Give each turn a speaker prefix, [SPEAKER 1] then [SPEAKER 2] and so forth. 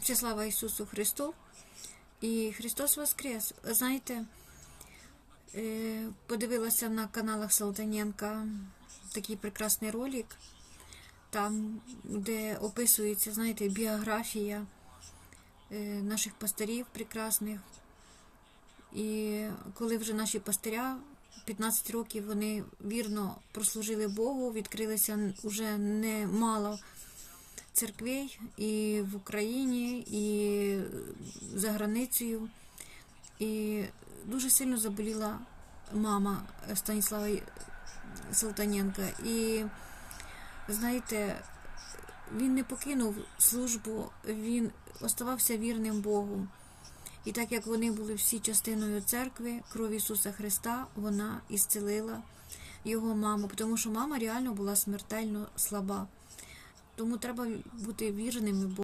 [SPEAKER 1] Всі слава Ісусу Христу. І Христос Воскрес. Знаєте, е, подивилася на каналах Салтаненка такий прекрасний ролик, там, де описується, знаєте, біографія е, наших пастирів прекрасних. І коли вже наші пастиря 15 років вони вірно прослужили Богу, відкрилися вже немало церквей і в Україні, і за границею. І дуже сильно заболіла мама Станіслава Салтаненка. І знаєте, він не покинув службу, він оставався вірним Богу. І так як вони були всі частиною церкви, кров Ісуса Христа, вона ісцелила його маму, тому що мама реально була смертельно слаба. Тому треба бути вірними Богу.